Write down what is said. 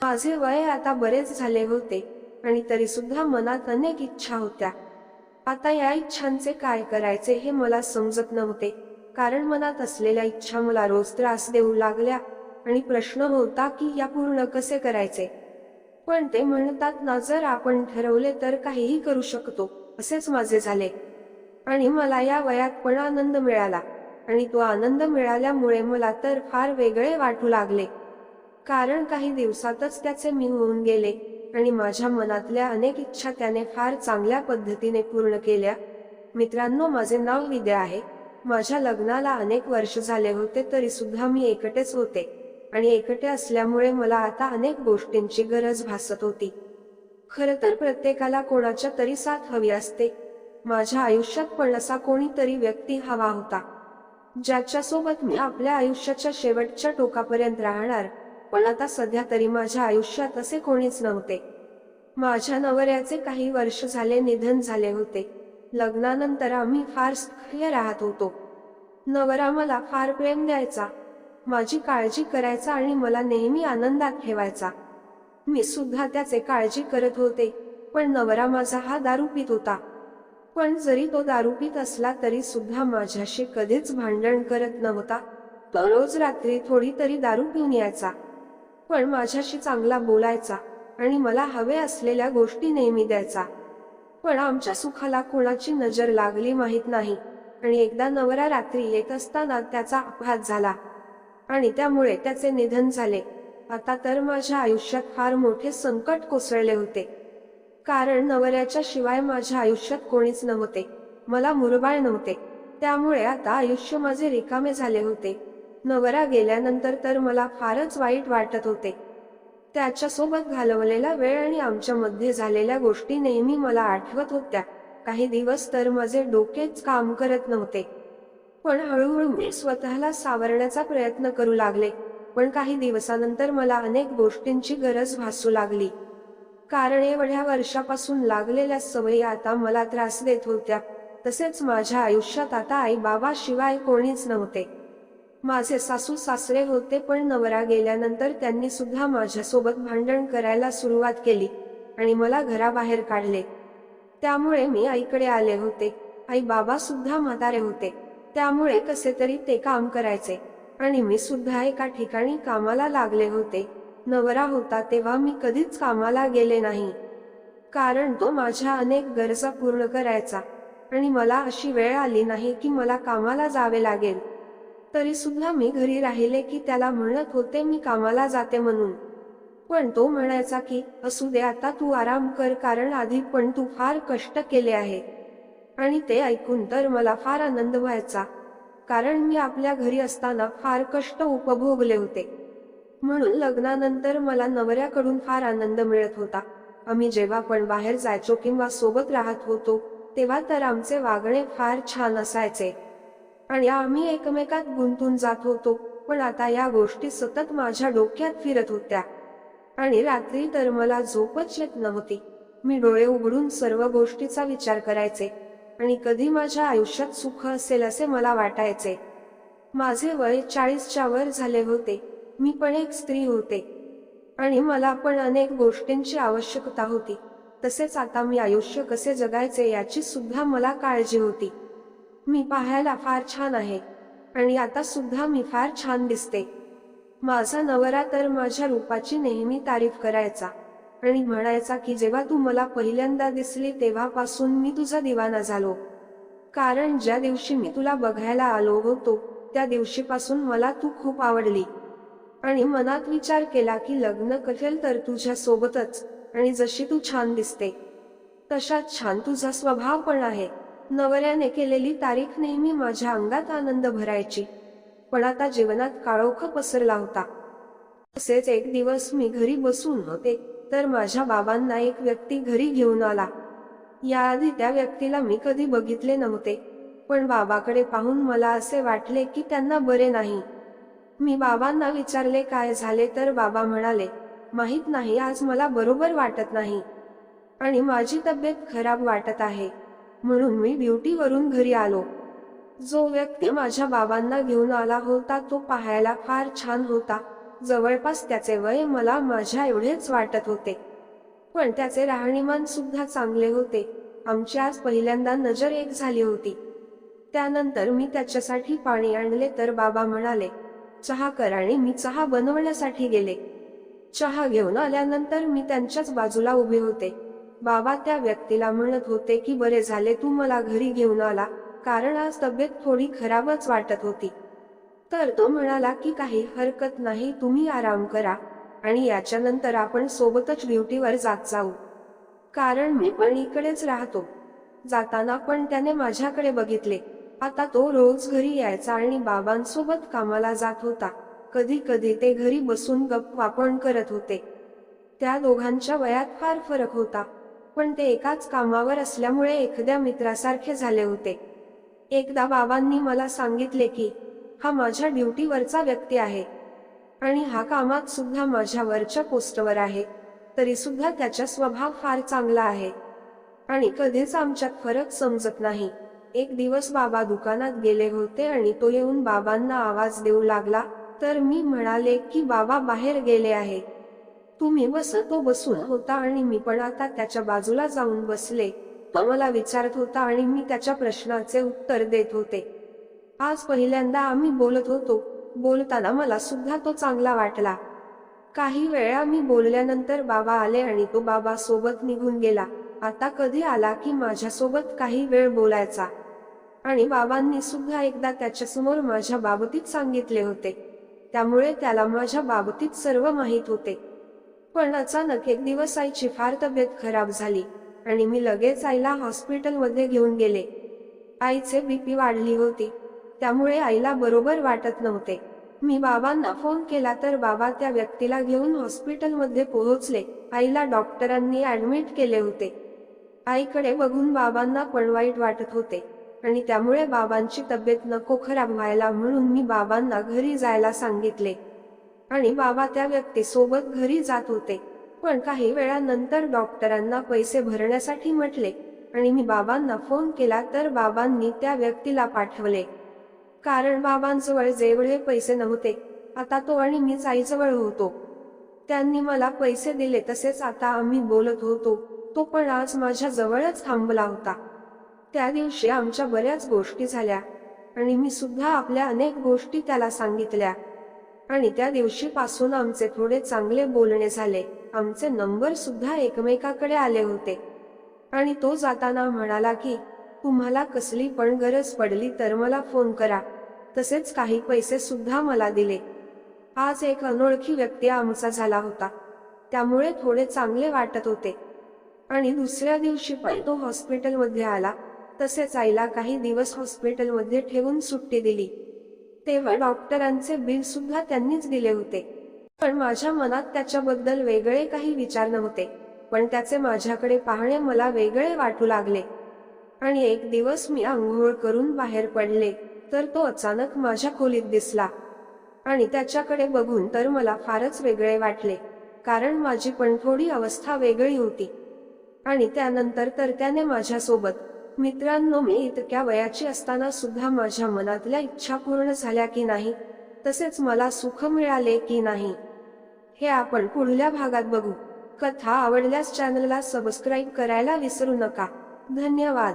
माझे वय आता बरेच झाले होते आणि तरी सुद्धा मनात अनेक इच्छा होत्या. आता या इच्छांचे काय करायचे हे मला समजत नव्हते. कारण मनात असलेल्या इच्छा मला रोज त्रास देऊ लागल्या आणि प्रश्न होता की या पूर्ण कसे करायचे? पण ते म्हणतात ना जर आपण ठरवले तर काहीही करू शकतो असेच माझे झाले. आणि मला या वयात पण आनंद मिळाला आणि तो आनंद मिळाल्यामुळे मला तर फार वेगळे वाटू लागले. कारण काही दिवसातच त्याचे मी होऊन गेले आणि माझ्या मनातल्या अनेक इच्छा त्याने फार चांगल्या पद्धतीने पूर्ण केल्या. मित्रांनो माझे नाव विद्या आहे. माझ्या लग्नाला अनेक वर्ष झाले होते तरी सुद्धा मी एकटेच होते आणि एकटे असल्यामुळे मला आता अनेक गोष्टींची गरज भासत होती. खर तर प्रत्येकाला कोणाच्या तरी साथ हवी असते. माझ्या आयुष्यात पण असा कोणीतरी व्यक्ती हवा होता. ज्याच्यासोबत मी आपल्या आयुष्याच्या शेवटच्या टोकापर्यंत राहणार पण आता सध्या तरी माझ्या आयुष्यात असे कोणीच नव्हते. माझ्या नवऱ्याचे काही वर्ष झाले निधन झाले होते. लग्नानंतर आम्ही फार सुखी राहत होतो. नवरा मला फार प्रेम द्यायचा. माझी काळजी करायचा आणि मला नेहमी आनंदात ठेवायचा. मी सुद्धा त्याचे काळजी करत होते पण नवरा माझा हा दारू पित होता. पण जरी तो दारू पित असला तरी सुद्धा माझ्याशी कधीच भांडण करत नव्हता. तो रोज रात्री थोडी तरी दारू पिऊन यायचा. पण माझ्याशी चांगला बोलायचा आणि मला हवे असलेल्या गोष्टी नेहमी द्यायचा. पण आमच्या सुखाला कोणाची नजर लागली माहीत नाही आणि एकदा नवरा रात्री येत असताना त्याचा अपघात झाला आणि त्यामुळे त्याचे निधन झाले. आता तर माझ्या आयुष्यात फार मोठे संकट कोसळले होते. कारण नवऱ्याच्या शिवाय माझ्या आयुष्यात कोणीच नव्हते. मला मुरबाळ नव्हते. त्यामुळे आता आयुष्य माझे रिकामे झाले होते. नवरा गेल्यानंतर तर मला फारच वाईट वाटत होते. त्याच्यासोबत घालवलेला वेळ आणि आमच्यामध्ये झालेल्या गोष्टी नेहमी मला आठवत होत्या. काही दिवस तर माझे डोकेच काम करत नव्हते. पण हळूहळू मी स्वतःला सावरण्याचा प्रयत्न करू लागले. पण काही दिवसानंतर मला अनेक गोष्टींची गरज भासू लागली. कारण एवढ्या वर्षापासून लागलेल्या सवयी आता मला त्रास देत होत्या. तसेच माझ्या आयुष्यात आता आई बाबा शिवाय कोणीच नव्हते. माझे सासू सासरे होते पण नवरा गेल्यानंतर त्यांनी सुद्धा माझ्यासोबत भांडण करायला सुरुवात केली आणि मला घराबाहेर काढले. त्यामुळे मी आईकडे आले होते. आई बाबा सुद्धा म्हातारे होते. त्यामुळे कसे तरी ते काम करायचे आणि मी सुद्धा एका ठिकाणी कामाला लागले होते. नवरा होता तेव्हा मी कधीच कामाला गेले नाही. कारण तो माझ्या अनेक गरजा पूर्ण करायचा आणि मला अशी वेळ आली नाही की मला कामाला जावे लागेल. तरी सुद्धा मी घरी राहिले की त्याला म्हणत होते मी कामाला जाते म्हणून. पण तो म्हणायचा की असू दे आता तू आराम कर कारण आधी पण तू फार कष्ट केले आहे. आणि ते ऐकून तर मला फार आनंद व्हायचा कारण मी आपल्या घरी असताना फार कष्ट उपभोगले होते. म्हणून लग्नानंतर मला नवऱ्याकडून फार आनंद मिळत होता. आम्ही जेव्हा पण बाहेर जायचो किंवा सोबत राहत होतो तेव्हा तर आमचे वागणे फार छान असायचे. आणि आम्ही एकमेकात गुंतून जात होतो पण आता या गोष्टी सतत माझ्या डोक्यात फिरत होत्या. आणि रात्री तर मला झोपच येत नव्हती. मी डोळे उघडून सर्व गोष्टीचा विचार करायचे. आणि कधी माझ्या आयुष्यात सुख असेल असे मला वाटायचे. माझे वय चाळीसच्या वर झाले होते. मी पण एक स्त्री होते. आणि मला पण अनेक गोष्टींची आवश्यकता होती. तसेच आता मी आयुष्य कसे जगायचे याची सुद्धा मला काळजी होती. मी पाहायला फार छान आहे. आणि आता सुद्धा मी फार छान दिसते. माझा नवरा तर माझ्या रूपाची नेहमी तारीफ करायचा. आणि म्हणायचा की जेव्हा तू मला पहिल्यांदा दिसली तेव्हापासून मी तुझा दिवाना झालो. कारण ज्या दिवशी मी तुला बघायला आलो होतो त्या दिवशीपासून मला तू खूप आवडली. आणि मनात विचार केला की लग्न करेल तर तुझ्या सोबतच. आणि जशी तू छान दिसते तशाच छान तुझा स्वभाव पण आहे. नवऱ्याने केलेली तारीख नेहमी माझ्या अंगात आनंद भरायची. पण आता जीवनात काळोख पसरला होता. तसेच एक दिवस मी घरी बसून होते तर माझ्या बाबांना एक व्यक्ती घरी घेऊन आला. याआधी त्या व्यक्तीला मी कधी बघितले नव्हते पण बाबाकडे पाहून मला असे वाटले की त्यांना बरे नाही. मी बाबांना विचारले काय झाले तर बाबा म्हणाले माहीत नाही आज मला बरोबर वाटत नाही. आणि माझी तब्येत खराब वाटत आहे. म्हणून मी ड्युटीवरून घरी आलो. जो व्यक्ती माझ्या बाबांना घेऊन आला होता तो पाहायला फार छान होता. जवळपास त्याचे वय मला माझ्या एवढेच वाटत होते. पण त्याचे राहणीमान सुद्धा चांगले होते. आमची आज पहिल्यांदा नजर एक झाली होती. त्यानंतर मी त्याच्यासाठी पाणी आणले तर बाबा म्हणाले चहा कर आणि मी चहा बनवण्यासाठी गेले. चहा घेऊन आल्यानंतर मी त्यांच्याच बाजूला उभे होते. बाबा त्या व्यक्तीला म्हणत होते की बरे झाले तू मला घरी घेऊन आला कारण आज तब्येत थोडी खराबच वाटत होती. तर तो म्हणाला की काही हरकत नाही तुम्ही आराम करा आणि याच्यानंतर आपण सोबतच ड्युटीवर जात जाऊ. कारण मी पण इकडेच राहतो. जाताना पण त्याने माझ्याकडे बघितले. आता तो रोज घरी यायचा आणि बाबांसोबत कामाला जात होता. कधी कधी ते घरी बसून गप्प पण करत होते. त्या दोघांच्या वयात फार फरक होता. पण ते एकाच कामावर असल्यामुळे एखाद्या मित्रासारखे झाले होते. एकदा बाबांनी मला सांगितले की हा माझ्या ड्युटीवरचा व्यक्ती आहे. आणि हा कामात सुद्धा माझ्या वरच्या पोस्टवर आहे. तरी सुद्धा त्याचा स्वभाव फार चांगला आहे. आणि कधीच आमच्यात फरक समजत नाही. एक दिवस बाबा दुकानात गेले होते आणि तो येऊन बाबांना आवाज देऊ लागला. तर मी म्हणाले की बाबा बाहेर गेले आहे. तुम्ही बस तो बसून होता आणि मी पण आता त्याच्या बाजूला जाऊन बसले. तो मला विचारत होता आणि मी त्याच्या प्रश्नाचे उत्तर देत होते. आज पहिल्यांदा आम्ही बोलत होतो. बोलताना मला सुद्धा तो चांगला वाटला. काही वेळा मी बोलल्यानंतर बाबा आले आणि तो बाबा सोबत निघून गेला. आता कधी आला की माझ्यासोबत काही वेळ बोलायचा? आणि बाबांनी सुद्धा एकदा त्याच्यासमोर माझ्या बाबतीत सांगितले होते. त्यामुळे त्याला माझ्या बाबतीत सर्व माहीत होते. पण अचानक एक दिवस आईची फार तब्येत खराब झाली आणि मी लगेच आईला हॉस्पिटलमध्ये घेऊन गेले. आईचे बीपी वाढली होती. त्यामुळे आईला बरोबर वाटत नव्हते. मी बाबांना फोन केला तर बाबा त्या व्यक्तीला घेऊन हॉस्पिटलमध्ये पोहोचले. आईला डॉक्टरांनी ऍडमिट केले होते. आईकडे बघून बाबांना पण वाईट वाटत होते आणि त्यामुळे बाबांची तब्येत नको खराब व्हायला म्हणून मी बाबांना घरी जायला सांगितले. आणि बाबा त्या व्यक्तीसोबत घरी जात होते. पण काही वेळानंतर डॉक्टरांना पैसे भरण्यासाठी म्हटले आणि मी बाबांना फोन केला तर बाबांनी त्या व्यक्तीला पाठवले. कारण बाबांजवळ जेवढे पैसे नव्हते आता तो आणि मीच आईजवळ होतो. त्यांनी मला पैसे दिले तसेच आता आम्ही बोलत होतो. तो पण आज माझ्या जवळच थांबला होता. त्या दिवशी आमच्या बऱ्याच गोष्टी झाल्या आणि मी सुद्धा आपल्या अनेक गोष्टी त्याला सांगितल्या. आणि त्या दिवशीपासून आमचे थोडे चांगले बोलणे झाले. आमचे नंबर सुद्धा एकमेकाकडे आले होते. आणि तो जाताना म्हणाला की तुम्हाला कसली पण गरज पडली तर मला फोन करा. तसेच काही पैसे सुद्धा मला दिले. आज एक अनोळखी व्यक्ती आमचा झाला होता. त्यामुळे थोडे चांगले वाटत होते. आणि दुसऱ्या दिवशी पण तो हॉस्पिटलमध्ये आला. तसेच आईला काही दिवस हॉस्पिटलमध्ये ठेवून सुट्टी दिली. तेव्हा डॉक्टरांचे बिल सुद्धा त्यांनीच दिले होते. पण माझ्या मनात त्याच्याबद्दल वेगळे काही विचार नव्हते. पण त्याचे माझ्याकडे पाहणे मला वेगळे वाटू लागले. आणि एक दिवस मी आंघोळ करून बाहेर पडले तर तो अचानक माझ्या खोलीत दिसला. आणि त्याच्याकडे बघून तर मला फारच वेगळे वाटले कारण माझी पण थोडी अवस्था वेगळी होती. आणि त्यानंतर तर त्याने माझ्यासोबत मित्रांनो मी इतक्या वयाची असताना सुद्धा माझ्या मनातल्या इच्छा पूर्ण झाल्या की नाही तसेच मला सुख मिळाले की नाही. हे आपण पुढल्या भागात बघू. कथा आवडल्यास चॅनलला सबस्क्राईब करायला विसरू नका. धन्यवाद.